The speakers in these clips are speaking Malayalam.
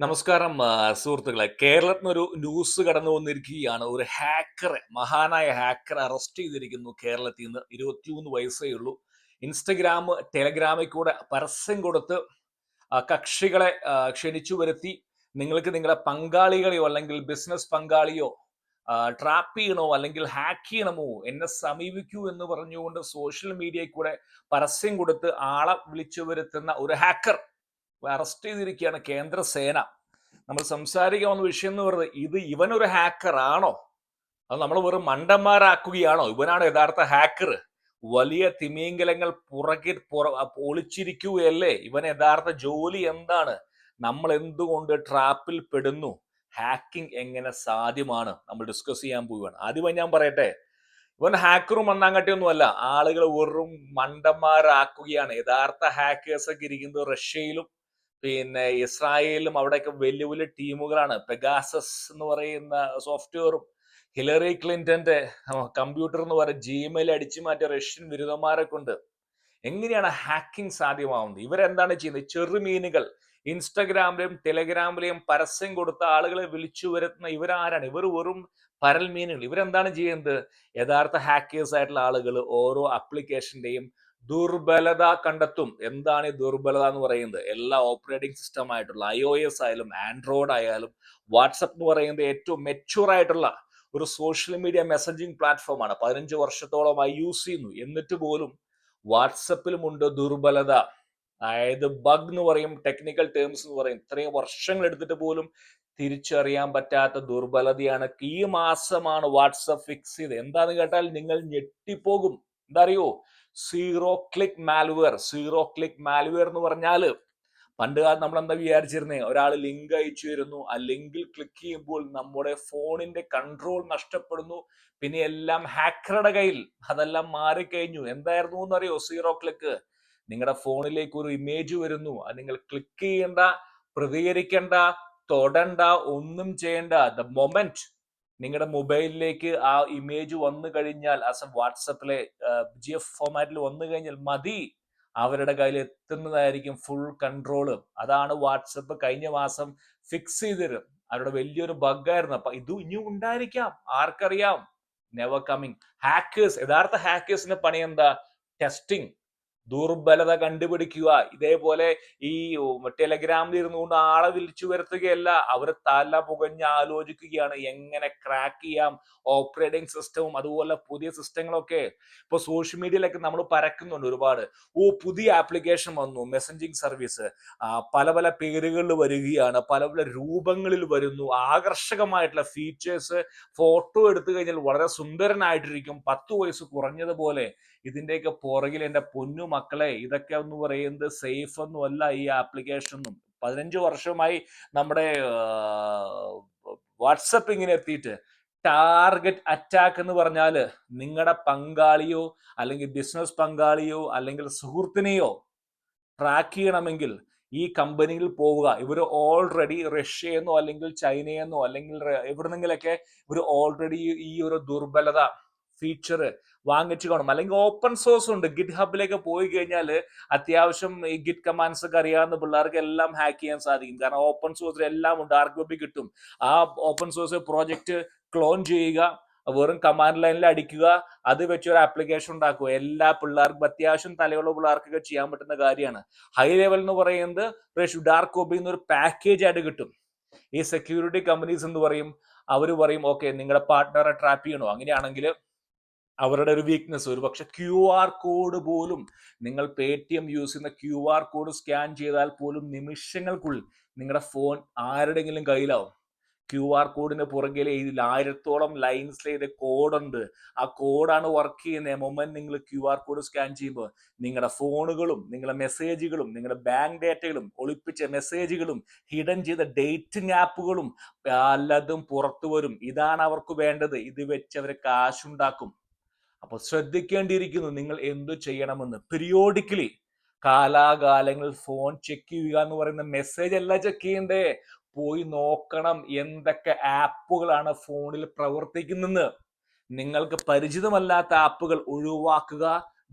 നമസ്കാരം സുഹൃത്തുക്കളെ. കേരളത്തിൽ ഒരു ന്യൂസ് കടന്നു വന്നിരിക്കുകയാണ്. ഒരു ഹാക്കറെ മഹാനായ ഹാക്കറെ അറസ്റ്റ് ചെയ്തിരിക്കുന്നു കേരളത്തിൽ നിന്ന് ഇരുപത്തിമൂന്ന് വയസ്സേ ഉള്ളൂ. ഇൻസ്റ്റഗ്രാം ടെലഗ്രാമിൽ കൂടെ പരസ്യം കൊടുത്ത് കക്ഷികളെ ക്ഷണിച്ചു വരുത്തി. നിങ്ങൾക്ക് നിങ്ങളുടെ പങ്കാളികളെയോ അല്ലെങ്കിൽ ബിസിനസ് പങ്കാളിയോ ട്രാപ്പ് ചെയ്യണോ അല്ലെങ്കിൽ ഹാക്ക് ചെയ്യണമോ എന്നെ സമീപിക്കൂ എന്ന് പറഞ്ഞുകൊണ്ട് സോഷ്യൽ മീഡിയയിൽ കൂടെ പരസ്യം കൊടുത്ത് ആളെ വിളിച്ചു വരുത്തുന്ന ഒരു ഹാക്കർ അറസ്റ്റ് ചെയ്തിരിക്കുകയാണ് കേന്ദ്ര സേന. നമ്മൾ സംസാരിക്കാൻ വന്ന വിഷയം എന്ന് പറയുന്നത് ഇത് ഇവനൊരു ഹാക്കർ ആണോ? അത് നമ്മൾ വെറും മണ്ടന്മാരാക്കുകയാണോ? ഇവനാണ് യഥാർത്ഥ ഹാക്കർ വലിയ തിമിംഗലങ്ങൾ പുറകിൽ പുറ ഒളിച്ചിരിക്കുകയല്ലേ? ഇവൻ യഥാർത്ഥ ജോലി എന്താണ്? നമ്മൾ എന്തുകൊണ്ട് ട്രാപ്പിൽ പെടുന്നു? ഹാക്കിംഗ് എങ്ങനെ സാധ്യമാണ്? നമ്മൾ ഡിസ്കസ് ചെയ്യാൻ പോവുകയാണ്. ആദ്യമായി ഞാൻ പറയട്ടെ. ഇവൻ ഹാക്കറും മണ്ണാങ്കട്ടിയൊന്നുമല്ല ആളുകൾ വെറും മണ്ടന്മാരാക്കുകയാണ്. യഥാർത്ഥ ഹാക്കേഴ്സൊക്കെ ഇരിക്കുന്നത് റഷ്യയിലും പിന്നെ ഇസ്രായേലും അവിടെയൊക്കെ വലിയ വലിയ ടീമുകളാണ്. പെഗാസസ് എന്ന് പറയുന്ന സോഫ്റ്റ്വെയറും ഹിലറി ക്ലിന്റന്റെ കമ്പ്യൂട്ടർ എന്ന് പറയുന്ന ജിമെയിൽ അടിച്ചു മാറ്റിയ റഷ്യൻ ബിരുദന്മാരെ കൊണ്ട് എങ്ങനെയാണ് ഹാക്കിംഗ് സാധ്യമാവുന്നത്? ഇവരെന്താണ് ചെയ്യുന്നത്? ചെറുമീനുകൾ ഇൻസ്റ്റഗ്രാമിലെയും ടെലഗ്രാമിലെയും പരസ്യം കൊടുത്ത ആളുകളെ വിളിച്ചു വരുത്തുന്ന ഇവരാരാണ്? ഇവർ വെറും പരൽ മീനുകൾ. ഇവരെന്താണ് ചെയ്യുന്നത്? യഥാർത്ഥ ഹാക്കേഴ്സ് ആയിട്ടുള്ള ആളുകൾ ഓരോ ആപ്ലിക്കേഷന്റെയും ദുർബലത കണ്ടെത്തും. എന്താണ് ഈ ദുർബലത എന്ന് പറയുന്നത്? എല്ലാ ഓപ്പറേറ്റിംഗ് സിസ്റ്റം ആയിട്ടുള്ള ഐ ഒ എസ് ആയാലും ആൻഡ്രോയിഡ് ആയാലും വാട്സപ്പ് എന്ന് പറയുന്നത് ഏറ്റവും മെച്യൂർ ആയിട്ടുള്ള ഒരു സോഷ്യൽ മീഡിയ മെസ്സഞ്ചിങ് പ്ലാറ്റ്ഫോമാണ് പതിനഞ്ച് വർഷത്തോളമായി യൂസ് ചെയ്യുന്നു. എന്നിട്ട് പോലും വാട്സപ്പിലുമുണ്ട് ദുർബലത. അതായത് ബഗ് എന്ന് പറയും ടെക്നിക്കൽ ടേംസ് എന്ന് പറയും. ഇത്രയും വർഷങ്ങൾ എടുത്തിട്ട് പോലും തിരിച്ചറിയാൻ പറ്റാത്ത ദുർബലതയാണ്. ഈ മാസമാണ് വാട്സപ്പ് ഫിക്സ് ചെയ്ത് എന്താന്ന് കേട്ടാൽ നിങ്ങൾ ഞെട്ടിപ്പോകും. എന്താ അറിയോ? Zero click malware zero click malware എന്ന് പറഞ്ഞാൽ പണ്ട് കാലം നമ്മൾ എന്താ വിചാരിച്ചിരുന്നേ? ഒരാൾ ലിങ്ക് അയച്ചു തരുന്നു. ആ ലിങ്കിൽ ക്ലിക്ക് ചെയ്യുമ്പോൾ നമ്മുടെ ഫോണിന്റെ കൺട്രോൾ നഷ്ടപ്പെടുന്നു. പിന്നെ എല്ലാം ഹാക്കറുടെ കയ്യിൽ അതെല്ലാം മാറിക്കഴിഞ്ഞു. എന്തായിരുന്നു എന്നറിയോ? സീറോ ക്ലിക്ക് നിങ്ങളുടെ ഫോണിലേക്ക് ഒരു ഇമേജ് വരുന്നു. അത് നിങ്ങൾ ക്ലിക്ക് ചെയ്യേണ്ട പ്രതികരിക്കേണ്ട തൊടണ്ട ഒന്നും ചെയ്യേണ്ട. ദ മൊമെന്റ് നിങ്ങളുടെ മൊബൈലിലേക്ക് ആ ഇമേജ് വന്നു കഴിഞ്ഞാൽ ആസ് എ വാട്സപ്പിലെ ജി എഫ് ഫോമാറ്റിൽ വന്നു കഴിഞ്ഞാൽ മതി. അവരുടെ കയ്യിൽ എത്തുന്നതായിരിക്കും ഫുൾ കൺട്രോൾ അതാണ് വാട്സപ്പ് കഴിഞ്ഞ മാസം ഫിക്സ് ചെയ്തത് അവരുടെ വലിയൊരു ബഗ്ഗായിരുന്നു അപ്പൊ ഇത് ഇനിയും ഉണ്ടായിരിക്കാം. ആർക്കറിയാം? നെവർ കമ്മിങ് ഹാക്കേഴ്സ് യഥാർത്ഥ ഹാക്കേഴ്സിന്റെ പണി എന്താ? ടെസ്റ്റിംഗ് ദുർബലത കണ്ടുപിടിക്കുക. ഇതേപോലെ ഈ ടെലഗ്രാമിൽ ഇരുന്നുകൊണ്ട് ആളെ വിളിച്ചു വരുത്തുകയല്ല. അവർ തല പുകഞ്ഞ് ആലോചിക്കുകയാണ്. എങ്ങനെ ക്രാക്ക് ചെയ്യാം? ഓപ്പറേറ്റിംഗ് സിസ്റ്റവും അതുപോലെ പുതിയ സിസ്റ്റങ്ങളൊക്കെ. ഇപ്പൊ സോഷ്യൽ മീഡിയയിലൊക്കെ നമ്മൾ പരക്കുന്നുണ്ട് ഒരുപാട്. ഓ പുതിയ ആപ്ലിക്കേഷൻ വന്നു. മെസ്സഞ്ചിങ് സർവീസ് പല പല പേരുകളിൽ വരികയാണ്. പല പല രൂപങ്ങളിൽ വരുന്നു. ആകർഷകമായിട്ടുള്ള ഫീച്ചേഴ്സ് ഫോട്ടോ എടുത്തു കഴിഞ്ഞാൽ വളരെ സുന്ദരനായിട്ടിരിക്കും. പത്ത് വയസ്സ് കുറഞ്ഞതുപോലെ ഇതിന്റെയൊക്കെ പുറകിൽ എന്റെ പൊന്നു മക്കളെ ഇതൊക്കെ എന്ന് പറയുന്നത് സേഫ് ഒന്നും അല്ല ഈ ആപ്ലിക്കേഷൻ ഒന്നും പതിനഞ്ച് വർഷമായി നമ്മുടെ വാട്സപ്പ് ഇങ്ങനെ എത്തിയിട്ട് ടാർഗറ്റ് അറ്റാക്ക് എന്ന് പറഞ്ഞാൽ നിങ്ങളുടെ പങ്കാളിയോ അല്ലെങ്കിൽ ബിസിനസ് പങ്കാളിയോ അല്ലെങ്കിൽ സുഹൃത്തിനെയോ ട്രാക്ക് ചെയ്യണമെങ്കിൽ ഈ കമ്പനിയിൽ പോവുക. ഇവർ ഓൾറെഡി റഷ്യയെന്നോ അല്ലെങ്കിൽ ചൈനയെന്നോ അല്ലെങ്കിൽ എവിടെന്നെങ്കിലൊക്കെ ഇവർ ഓൾറെഡി ഈ ഒരു ദുർബലത ഫീച്ചർ വാങ്ങിച്ചു കാണും. അല്ലെങ്കിൽ ഓപ്പൺ സോഴ്സ് ഉണ്ട്. ഗിറ്റ് ഹബിലേക്ക് പോയി കഴിഞ്ഞാൽ അത്യാവശ്യം ഈ ഗിറ്റ് കമാൻഡ്സ് ഒക്കെ അറിയാവുന്ന പിള്ളേർക്ക് എല്ലാം ഹാക്ക് ചെയ്യാൻ സാധിക്കും. കാരണം ഓപ്പൺ സോഴ്സിൽ എല്ലാം ഉണ്ട്. ആർക്ക് കിട്ടും. ആ ഓപ്പൺ സോഴ്സ് പ്രോജക്റ്റ് ക്ലോൺ ചെയ്യുക വെറും കമാൻഡ് ലൈനിൽ അടിക്കുക അത് വെച്ച് ഒരു ആപ്ലിക്കേഷൻ ഉണ്ടാക്കുക. എല്ലാ പിള്ളേർക്കും അത്യാവശ്യം തലയുള്ള പിള്ളേർക്കൊക്കെ ചെയ്യാൻ പറ്റുന്ന കാര്യമാണ്. ഹൈ ലെവൽ എന്ന് പറയുന്നത് ഡാർക്ക് കോപ്പി എന്നൊരു പാക്കേജ് ആയിട്ട് കിട്ടും. ഈ സെക്യൂരിറ്റി കമ്പനീസ് എന്ന് പറയും? അവർ പറയും ഓക്കെ നിങ്ങളുടെ പാർട്ട്ണറെ ട്രാപ്പ് ചെയ്യണോ? അങ്ങനെയാണെങ്കിൽ അവരുടെ ഒരു വീക്ക്നെസ് ഒരു പക്ഷെ ക്യു ആർ കോഡ് പോലും നിങ്ങൾ പേ ടി എം യൂസ് ചെയ്യുന്ന ക്യു ആർ കോഡ് സ്കാൻ ചെയ്താൽ പോലും നിമിഷങ്ങൾക്കുള്ളിൽ നിങ്ങളുടെ ഫോൺ ആരുടെങ്കിലും കയ്യിലാവും. ക്യു ആർ കോഡിന് പുറകിൽ ഇതിൽ ആയിരത്തോളം ലൈൻസിലെ കോഡുണ്ട് ആ കോഡാണ് വർക്ക് ചെയ്യുന്നത്. മൊമെന്റ് നിങ്ങൾ ക്യു ആർ കോഡ് സ്കാൻ ചെയ്യുമ്പോൾ നിങ്ങളുടെ ഫോണുകളും നിങ്ങളുടെ മെസ്സേജുകളും നിങ്ങളുടെ ബാങ്ക് ഡേറ്റകളും ഒളിപ്പിച്ച മെസ്സേജുകളും ഹിഡൻ ചെയ്ത ഡേറ്റിംഗ് ആപ്പുകളും പലതും പുറത്തു വരും. ഇതാണ് അവർക്ക് വേണ്ടത്. ഇത് വെച്ച് അവർ കാശുണ്ടാക്കും അപ്പൊ ശ്രദ്ധിക്കേണ്ടിയിരിക്കുന്നു നിങ്ങൾ എന്തു ചെയ്യണമെന്ന്. പീരിയോഡിക്കലി കാലാകാലങ്ങൾ ഫോൺ ചെക്ക് ചെയ്യുക എന്ന് പറയുന്ന മെസ്സേജ് അല്ല ചെക്ക് ചെയ്യണ്ടേ. പോയി നോക്കണം എന്തൊക്കെ ആപ്പുകളാണ് ഫോണിൽ പ്രവർത്തിക്കുന്നത് നിങ്ങൾക്ക് പരിചിതമല്ലാത്ത ആപ്പുകൾ ഒഴിവാക്കുക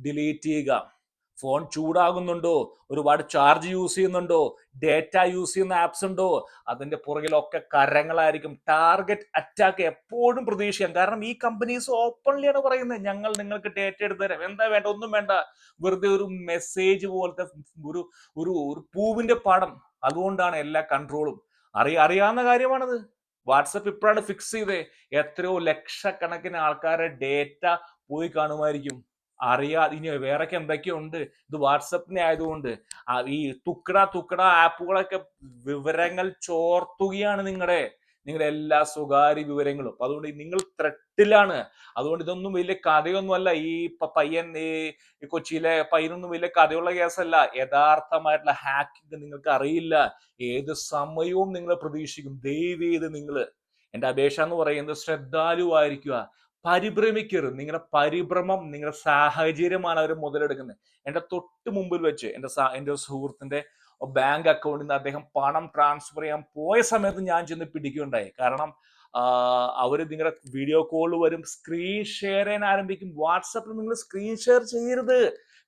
ഡിലീറ്റ് ചെയ്യുക. ഫോൺ ചൂടാകുന്നുണ്ടോ? ഒരുപാട് ചാർജ് യൂസ് ചെയ്യുന്നുണ്ടോ? ഡേറ്റ യൂസ് ചെയ്യുന്ന ആപ്സ് ഉണ്ടോ? അതിന്റെ പുറകിലൊക്കെ കരങ്ങളായിരിക്കും. ടാർഗറ്റ് അറ്റാക്ക് എപ്പോഴും പ്രതീക്ഷിക്കാം. കാരണം ഈ കമ്പനീസ് ഓപ്പൺലിയാണ് പറയുന്നത്. ഞങ്ങൾ നിങ്ങൾക്ക് ഡേറ്റ എടുത്തു തരാം എന്താ വേണ്ട? ഒന്നും വേണ്ട. വെറുതെ ഒരു മെസ്സേജ് പോലത്തെ ഒരു ഒരു ഒരു പൂവിന്റെ പടം. അതുകൊണ്ടാണ് എല്ലാ കൺട്രോളും. അറിയ അറിയാവുന്ന കാര്യമാണത്. വാട്സപ്പ് ഇപ്പോഴാണ് ഫിക്സ് ചെയ്തേ. എത്രയോ ലക്ഷക്കണക്കിന് ആൾക്കാരുടെ ഡേറ്റ പോയി കാണുമായിരിക്കും. അറിയാ ഇനി വേറൊക്കെ എന്തൊക്കെയോ ഉണ്ട്. ഇത് വാട്സപ്പിനെ ആയതുകൊണ്ട് ഈ തുക്കട തുക്കട ആപ്പുകളൊക്കെ വിവരങ്ങൾ ചോർത്തുകയാണ് നിങ്ങളുടെ നിങ്ങളുടെ എല്ലാ സ്വകാര്യ വിവരങ്ങളും. അതുകൊണ്ട് നിങ്ങൾ ത്രെട്ടിലാണ്. അതുകൊണ്ട് ഇതൊന്നും വലിയ കഥയൊന്നുമല്ല. ഈ പയ്യൻ ഈ ഈ കൊച്ചിയിലെ പയ്യനൊന്നും വലിയ കഥയുള്ള കേസല്ല. യഥാർത്ഥമായിട്ടുള്ള ഹാക്കിംഗ് നിങ്ങൾക്ക് അറിയില്ല. ഏത് സമയവും നിങ്ങൾ പ്രതീക്ഷിക്കും. ദയവ് ചെയ്ത് നിങ്ങൾ എന്റെ അപേക്ഷ എന്ന് പറയുന്നത് ശ്രദ്ധാലുവായിരിക്കുക. പരിഭ്രമിക്കരുത്. നിങ്ങളുടെ പരിഭ്രമം നിങ്ങളുടെ സാഹചര്യമാണ് അവർ മുതലെടുക്കുന്നത്. എന്റെ തൊട്ട് മുമ്പിൽ വെച്ച് എന്റെ എന്റെ ഒരു ബാങ്ക് അക്കൗണ്ടിൽ നിന്ന് അദ്ദേഹം പണം ട്രാൻസ്ഫർ ചെയ്യാൻ പോയ സമയത്ത് ഞാൻ ചെന്ന് പിടിക്കുകയുണ്ടായി. കാരണം അവർ നിങ്ങളുടെ വീഡിയോ കോൾ വരും സ്ക്രീൻ ഷെയർ ചെയ്യാൻ ആരംഭിക്കും വാട്സപ്പിൽ നിങ്ങൾ സ്ക്രീൻ ഷെയർ ചെയ്യരുത്.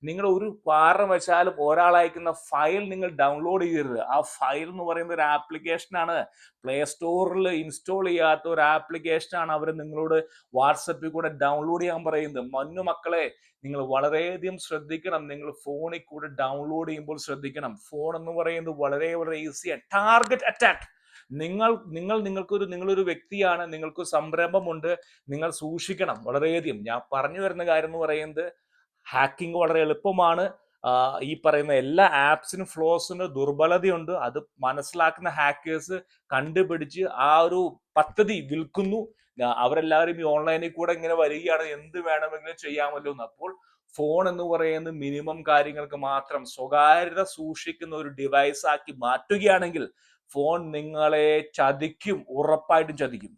നിങ്ങൾ ഒരു കാരണം വെച്ചാലും ഒരാളയക്കുന്ന ഫയൽ നിങ്ങൾ ഡൗൺലോഡ് ചെയ്യരുത്. ആ ഫയൽ എന്ന് പറയുന്ന ഒരു ആപ്ലിക്കേഷനാണ് പ്ലേ സ്റ്റോറിൽ ഇൻസ്റ്റാൾ ചെയ്യാത്ത ഒരു ആപ്ലിക്കേഷനാണ് അവർ നിങ്ങളോട് വാട്സപ്പിൽ കൂടെ ഡൗൺലോഡ് ചെയ്യാൻ പറയുന്നത്. മഞ്ഞു മക്കളെ നിങ്ങൾ വളരെയധികം ശ്രദ്ധിക്കണം. നിങ്ങൾ ഫോണിൽ കൂടെ ഡൗൺലോഡ് ചെയ്യുമ്പോൾ ശ്രദ്ധിക്കണം. ഫോൺ എന്ന് പറയുന്നത് വളരെ വളരെ ഈസിയാണ് ടാർഗറ്റ് അറ്റാക്ക് നിങ്ങൾ നിങ്ങൾ നിങ്ങൾക്കൊരു നിങ്ങളൊരു വ്യക്തിയാണ്. നിങ്ങൾക്ക് സംരംഭമുണ്ട്. നിങ്ങൾ സൂക്ഷിക്കണം. വളരെയധികം. ഞാൻ പറഞ്ഞു വരുന്ന കാര്യം എന്ന് പറയുന്നത് ഹാക്കിംഗ് വളരെ എളുപ്പമാണ്. ഈ പറയുന്ന എല്ലാ ആപ്സിനും ഫ്ലോസിനും ദുർബലതയുണ്ട്. അത് മനസ്സിലാക്കുന്ന ഹാക്കേഴ്സ് കണ്ടുപിടിച്ച് ആ ഒരു പദ്ധതി വിൽക്കുന്നു. അവരെല്ലാവരും ഈ ഓൺലൈനിൽ കൂടെ ഇങ്ങനെ വരികയാണ്. എന്ത് വേണമെങ്കിലും ചെയ്യാമല്ലോ എന്ന്. അപ്പോൾ ഫോൺ എന്ന് പറയുന്ന മിനിമം കാര്യങ്ങൾക്ക് മാത്രം സ്വകാര്യത സൂക്ഷിക്കുന്ന ഒരു ഡിവൈസ് ആക്കി മാറ്റുകയാണെങ്കിൽ ഫോൺ നിങ്ങളെ ചതിക്കും ഉറപ്പായിട്ടും ചതിക്കും.